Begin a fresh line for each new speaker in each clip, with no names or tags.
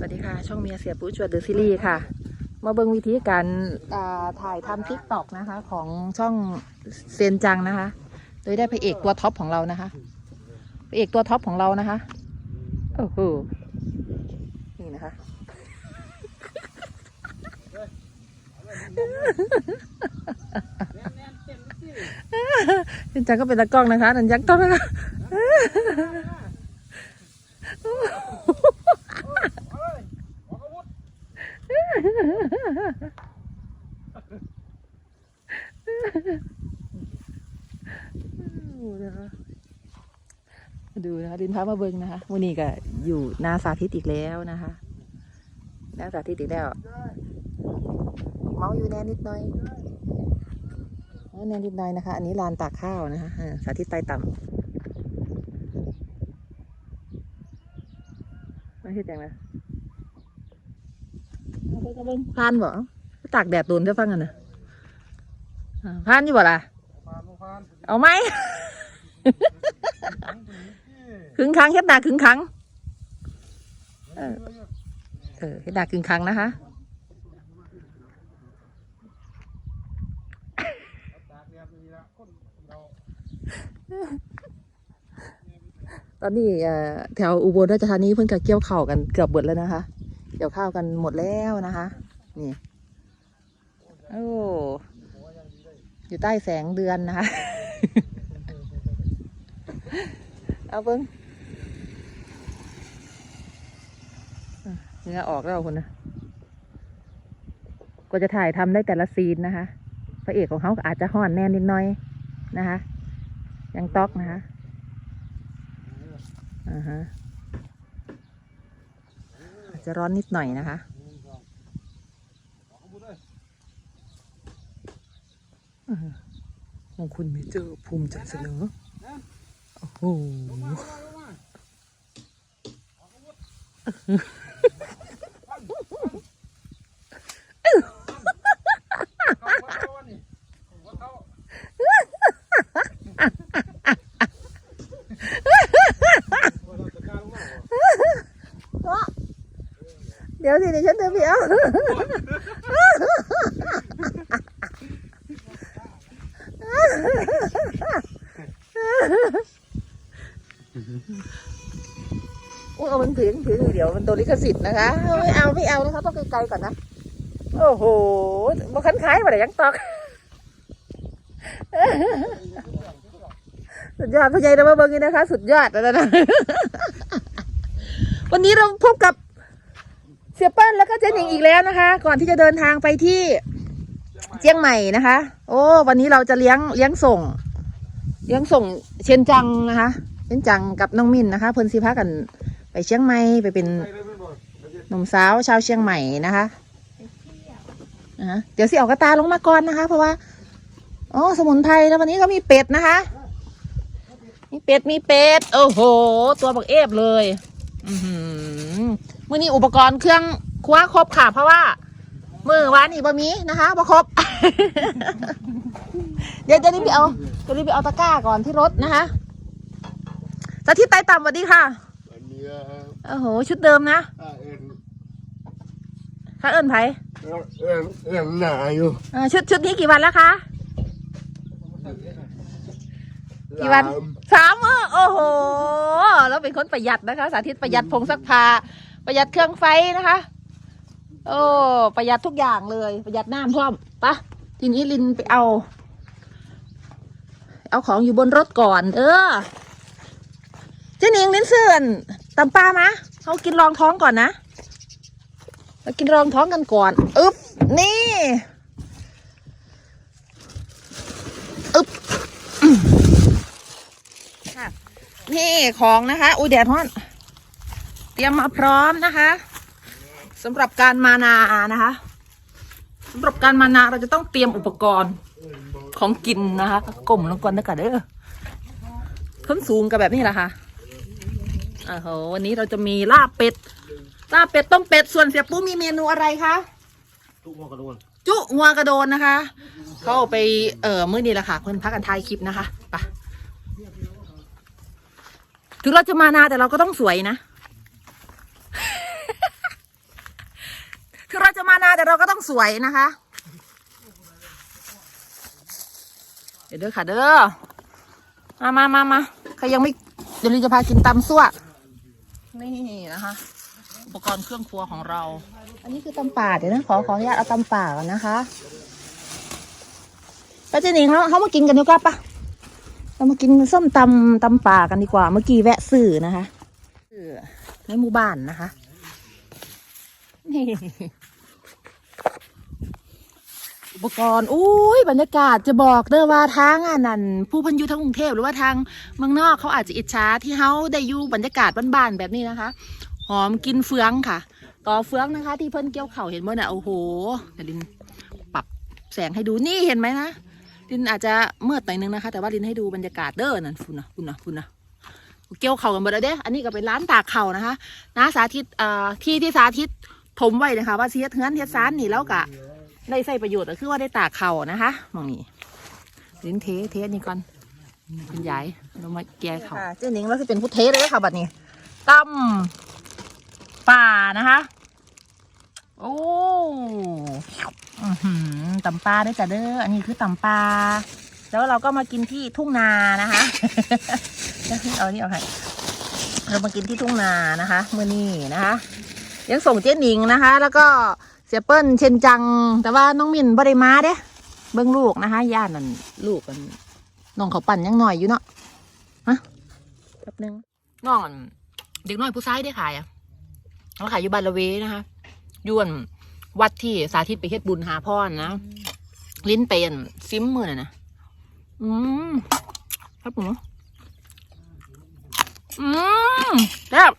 สวัสดีค่ะ ช่องเมียเสียปูจวดเดอะซีรีส์ค่ะ มาเบิ่งวิธีการถ่ายทำทิกตอกนะคะ ของช่องเซียนจังนะคะ โดยได้พระเอกตัวท็อปของเรานะคะพระเอกตัวท็อปของเรานะคะโอ้โหนี่นะคะเซียนจังก็เป็นตากล้องนะคะนันยักษ์ต้องนะคะ ดูนะคะดูนะคะดินพามาเบิงนะคะวันนี้ก็อยู่นาสาธิตอีกแล้วนะคะนาสาธิตอีกแล้ว เมาอยู่แน่นิดหน่อยแน่นิดหน่อยนะคะ อันนี้ลานตากข้าวนะคะสาธิตไต่ต่ำไม่ใช่แจงเลยเอาไปกระ พานบ่ตากแดดโดนได้ฟังกันนะอ่าพานอยู่บ่ล่ะ
ผ่านบ่ผ่าน
เอาไหมครึ่งครั้งเฮ็ดหนาครึ่งครั้งเออเออเฮ็ดหนาครึ่งครั้งนะคะ
ตากแดดนี่ละคนเรา
ตอนนี้เอ่อแถวอุบลราชธานีเพิ่งจะเกี่ยวข้าวกันเกือบหมดแล้วนะคะ เกี่ยวข้าวกันหมดแล้วนะคะ นี่ โอ้อยู่ใต้แสงเดือนนะคะ เอาเบิ้งเหงื่อออกแล้วคุณนะก็จะถ่ายทำได้แต่ละซีนนะคะ พระเอกของเขาอาจจะห่อนแน่นนิดหน่อยนะคะ ยังต๊อกนะคะอ่าฮะ จะร้อนนิดหน่อยนะคะมองคุณไม่เจอภูมิใจเสนอ โอ้โห เดี๋ยวสิ เลยวฉันเดินไปเอาอุ้ยเอามันถือถือเดี๋ยวมันตัวลิขสิทธิ์นะคะไม่เอาไม่เอานะคะต้องไกลๆก่อนนะ โอ้โหมาคันคล้ายมาแต่ยังตอกสุดยอดพอใหญายนะมาเบิ้งนี่นะคะ สุดยอดแล้วนะวันนี้เราพบกับ เสียเปิ้ลแล้วก็เจนหญิงอีกแล้วนะคะ ก่อนที่จะเดินทางไปที่เชียงใหม่นะคะ โอ้วันนี้เราจะเลี้ยงเลี้ยงส่ง เลี้ยงส่งเชนจังนะคะเชนจังกับน้องมินนะคะ เพิ่นสิพากันไปเชียงใหม่ไปเป็นหนุ่มสาวชาวเชียงใหม่นะคะอ่าเดี๋ยวสิเอากระตาลงมาก่อนนะคะ เพราะว่าอ๋อสมุนไพรแล้ววันนี้ก็มีเป็ดนะคะ มีเป็ดมีเป็ดโอ้โห ตัวบักเอฟเลย อือหือ มื่อนี้อุปกรณ์เครื่องครัวครบค่ะ เพราะว่ามือวานนี่บะมีนะคะบ่ครบ เดี๋ยวจะรีบไปเอาจะรีบไปเอาตะกร้าก่อนที่รถนะคะสาธิตไต่ต่ำสวัสดีค่ะ
อันนี้
โอ้โห ชุดเดิมนะ
อ่าเอ็น
ข้าเอิญไผ
เอ็นเอ็นหนาอยู่
เออชุดชุดนี้กี่วันแล้วคะ กี่วันสามเออโอ้โห แล้วเป็นคนประหยัดนะคะ สาธิตประหยัดผงซักผ้า ประหยัดเครื่องไฟนะคะ โอ้ประหยัดทุกอย่างเลย ประหยัดน้ำพร้อมปะทีนี้ลินไปเอา เอาของอยู่บนรถก่อน เออเจนิงลินเสื่อนตำปลามะเขากินรองท้องก่อนนะเรากินรองท้องกันก่อนอึ๊บนี่อึ๊บค่ะนี่ของนะคะ อุ้ยแดดฮ้อน เตรียมมาพร้อมนะคะสำหรับการมานานะคะสำหรับการมานาเราจะต้องเตรียมอุปกรณ์ของกินนะคะกลมลงก่อนนะกะเด้อท้นสูงกับแบบนี้แหละค่ะโอ้โหวันนี้เราจะมีลาบเป็ดลาบเป็ดต้มเป็ดส่วนเสียปูมีเมนูอะไรคะ
ทุกหัวกระโดน
จุงัวกระโดนนะคะ เขาเอาไปเอ่อมื้อนี้แหละค่ะ เพื่อนพักกันทายคลิปนะคะไปถึงเราจะมานาแต่เราก็ต้องสวยนะ เราจะมานาแต่เราก็ต้องสวยนะคะ เดี๋ยวเด้อค่ะเด้อมามามามาใครยังไม่เดี๋ยวลินจะพากินตำซั่วนี่นะคะ อุปกรณ์เครื่องครัวของเรา อันนี้คือตำป่าเดี๋ยวนะขอขออนุญาตเอาตำป่าก่อนนะคะป้าเจนิงแล้วเขามากินกันดีกว่าปะเรามากินส้มตำตำป่ากันดีกว่า เมื่อกี้แวะสื่อนะคะสื่อในหมู่บ้านนะคะนี่ อุปกรณ์อุ้ยบรรยากาศจะบอกเด้อว่าทางอันนั้นผู้พันยู่ทางกรุงเทพหรือว่าทางเมืองนอกเขาอาจจะอิจฉาที่เขาได้อยู่บรรยากาศบ้านๆแบบนี้นะคะ หอมกินเฟืองค่ะต่อเฟืองนะคะ ที่เพิ่นเกี่ยวเข่าเห็นเมื่อน่ะโอ้โหเดี๋ยวลินปรับแสงให้ดูนี่เห็นไหมนะลินอาจจะเมืดหน่อยนึงนะคะ แต่ว่าลินให้ดูบรรยากาศเด้อนั่นฝุ่นนะฝุ่นนะฝุ่นนะเกี่ยวเข่ากันหมดแล้วเด้อันนี้ก็เป็นร้านตากเข่านะคะน้าสาธิตเอ่อที่ที่สาธิตถมไว้นะคะ ว่าเสียเทือนเทียซานนี่แล้วกะ ได้ใส่ประโยชน์ก็คือว่าได้ตากเข่านะคะมองนี่ลิ้นเทเทอันนี่ก่อนคุณยายเรามาแก้เข่าเจ้าหนิงเราจะเป็นผู้เทเลยค่ะบัดนี้ตำป่านะคะ โอ้อื้อหือตำปลาได้จ้ะเด้อ อันนี้คือตำปลา แล้วเราก็มากินที่ทุ่งนานะคะเอานี่เอาให้เรามากินที่ทุ่งนานะคะ เมื่อนี้นะคะ ยังส่งเจ๊หนิงนะคะ แล้วก็ เสียเปิ้ลเชนจัง แต่ว่าน้องมินบริมาเด้เบิ้งลูกนะคะย่านนั่นลูกกันน้องเขาปั่นยังหน่อยอยู่เนาะฮะแป๊บนึงน้องอั่นเด็กน้อยผู้ชายได้ขายอะเขาขายอยู่บานละเวนะคะอยวนวัดที่สาธิตไปเฮ็ดบุญหาพ่อนะลิ้นเป็นซิมมือน่ะนะอืมครับผมอืมแซ่บ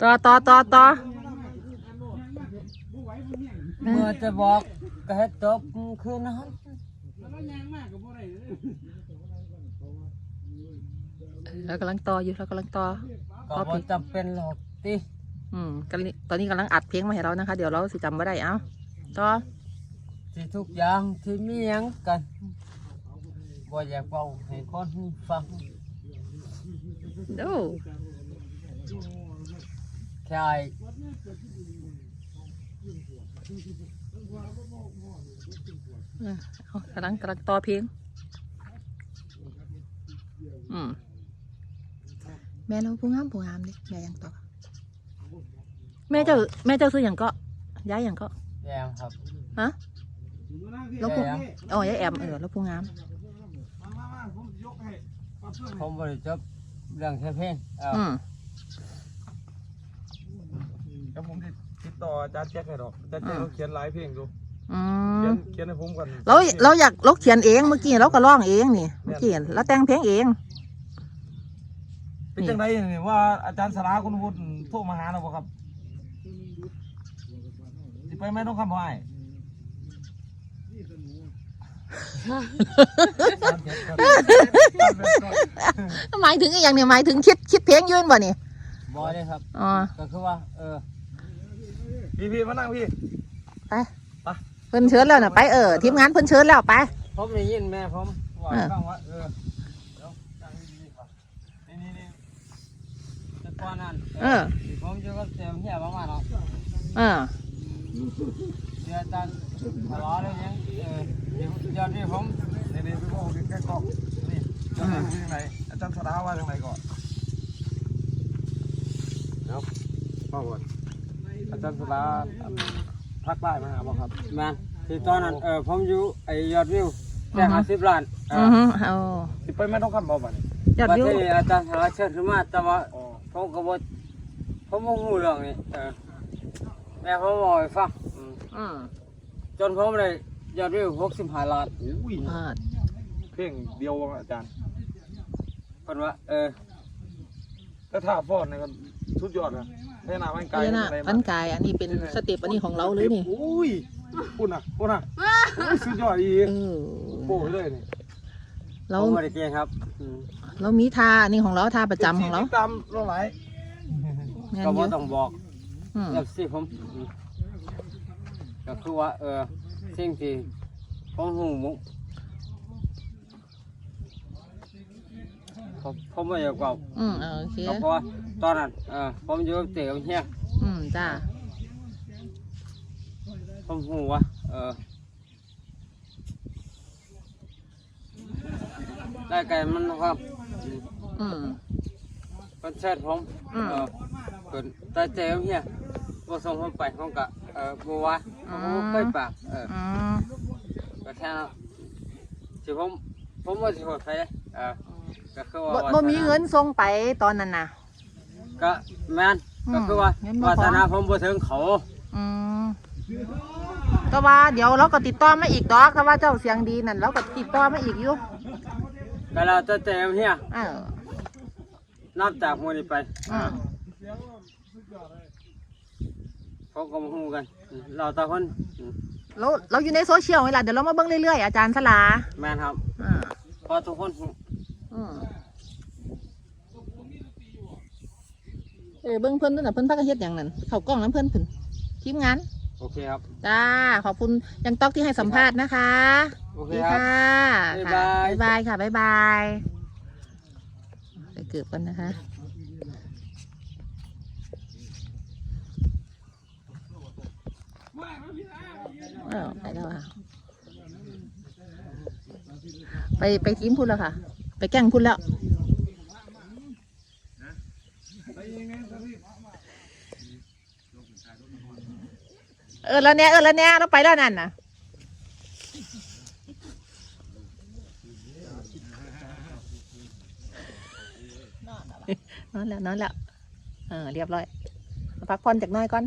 ต่อต่อต่อต่อ
เมื่อจะบอกก็ให้จบคืนนะครับ
เรากำลังต่ออยู่เรากำลังต่อ
ก็บ่จำเป็นหรอกติ
อืมกำลังตอนนี้กำลังอัดเพลงมาให้เรานะคะ เดี๋ยวเราสิจำไม่ได้เอ้าต่อ
ที่ทุกอย่างที่มีหยังกันบ่อยากเบาให้คนฟัง
ดู
แค่ไอ้
เออเอากำลังกำลังต่อเพลงอืมแม่เราผู้งามผู้งามดิแม่ยังต่อแม่เจ้าแม่เจ้าซื้ออย่างก็ย้ายอย่างก็
แยมครับ
ฮะแล้วผู้
แยม
อ๋อยายแอมเออแล้วผู้งาม
ผมบ่ได้จบเรื่องแค่เพลงเออ
อืม
แล้วผมติดติดต่ออาจารย์แจ็คให้ดอกอาจารย์แจ็คเขาเขียนหลายเพลงดู
อื
เขีย
ม
นเขียนให้ผมกัน
เราเราอยากเราเขียนเองเมื่อกี้เราก็ร้องเองนี่เมื่อกี้เราแต่งเพลงเอง
เป็นจังไดนี่ว่าอาจารย์สลาคุณวุฒิโทรมาหาเราบ่ครับสิไปไหมต้องคำพ่อไอ้
หมายถึงอหย่างเนี่ยหมายถึงคิดคิดเพลงอยืนบ่นี่
บ่ได้ครับ
อ๋อ
ก็คือว่า เออ
พี่พี่มานั่งพี่
ไป เพิ่นเชิญแล้วน่ะไปเออทีมงานเพิ่นเชิญแล้วไป
ผมได้ยินแม่ผมว่า
เออ
ฟังว่าเออเดี๋ยวตั้งดีๆก่อนนี่นี่นี่แต่ก่อนนั้น
เออ
ที่ผมอยู่กับเต็มเฮียประมาณเนาะ
เออ
เดี๋ยวอาจารย์ทะเลาะเลยยังเออเดี๋ยวเดี๋ยวนี้ผม
นี่นี่พี่พ่อพี่แค่กล้องนี่อาจารย์อยู่ที่ไหนอาจารย์สลาว่าทางไหนก่อนเดี๋ยวพ่อก่อน อาจารย์สลาพักได้มาหาบ่ครับ
แมนที่ตอนนั้นเออผมอยู่ไอ้ยอดวิวแค่
อือฮึ
ห้าสิบล้านเอ
อื
อ
อฮึเอา
สิไปไม่ต้องคำบ่บัดนี้
ยอด
บัด
วิว
ที่อาจารย์ทะเลาะเชิญขึ้นมาแต่ว่า
อ๋อ
ผมก็บ่ผมบ่ฮู้เรื่องนี้เออแม่ผมบอกให้ฟังอืม
อืม
จนผมได้ยอดวิวหกสิบห้าล้าน
อุ้ย
เออ
เพลงเดียวบ่อาจารย์
เพิ่นว่าเออ
แต่ถ้าฟอนนี่ก็สุดยอดนะ พญานาคมันไกล
นี่นะ
อะไร
ปันกายอันนี้เป็นสเต็ปอันนี้ของเราเลยนี่
อุ้ยพูดนะพูดนะอุ้ยสุดยอดอี
เออ
โบ้เลยนี่
เรา
ผมบ่ได้เก่งครับอืม
เรามีท่าอันนี้ของเราท่าประจำของเรา
ติดตามเราหลาย
แม่น
ก็
อ
บ่
ยู่
ต้องบอก
อืม
เอฟซีผมอืมก็คือว่าเออสิ่งที่ผมหูมุ ผมผมไม่อยากเว้า
อืมเออโอเค
ก็เพราะว่าตอนนั้นเออผมอยู่กับเต๋อเฮีย
อืมจ้า
ผมหูว่าเออได้ไก่มันครับอืม
อืม
เป็นเชิดผม
อืม
เออเกิดแต่เจ๊เฮียบ่ส่งผมไปผมก็เออบ่ว่าผมบ่เคยปากเออ
อืม
ก็แค่นั้นสิผมผมบ่สิโหดไปเลยเออ ก็คือว่า
บ่บ่มีเงินส่งไปตอนนั้นน่ะ
ก็แม่น
อืม
ก็คือว่า
เงินบ่พอ
วาสนาผมบ่ถึงเขา
อืมก็ว่าเดี๋ยวเราก็ติดต่อมาอีกดอกถ้าว่าเจ้าเสียงดีนั่นเราก็ติดต่อมาอีกอยู่
ก็แล้วแต่เจ๊เฮีย
เออ
นับจากมื้อนี้ไป
อืม
เขาก็บ่ฮู้กันอืมเราแต่คนอืม
เราเราอยู่ในโซเชียลเวลาเดี๋ยวเรามาเบิ่งเรื่อยๆอาจารย์สลา
แม่นครับ
อ่า
เพราะทุกคนฮู้
อืม เออเบิ่งเพิ่นด้วยน่ะเพิ่นพักกันเฮ็ดหยังนั่นเข้ากล้องน้ำเพิ่นเพิ่นทีมงาน
โอเคครับ
จ้าขอบคุณยังต๊อกที่ให้สัมภาษณ์นะคะ
โอเค
ดี
ครับ
ค่ะ
บ๊ายบาย
ค่ะบ๊ายบายค่ะบ๊ายบายไปเกือบกันนะคะเออไปแล้วค่ะไปไปทีมพุ่นแล้วค่ะ ไปแกล้งพุ่นแล้ว เออแล้วเนี้ยเออแล้วเนี้ยเราไปแล้วนั่นน่ะนอนแล้วนอนแล้วเออเรียบร้อยพักผ่อนจากน้อยก่อน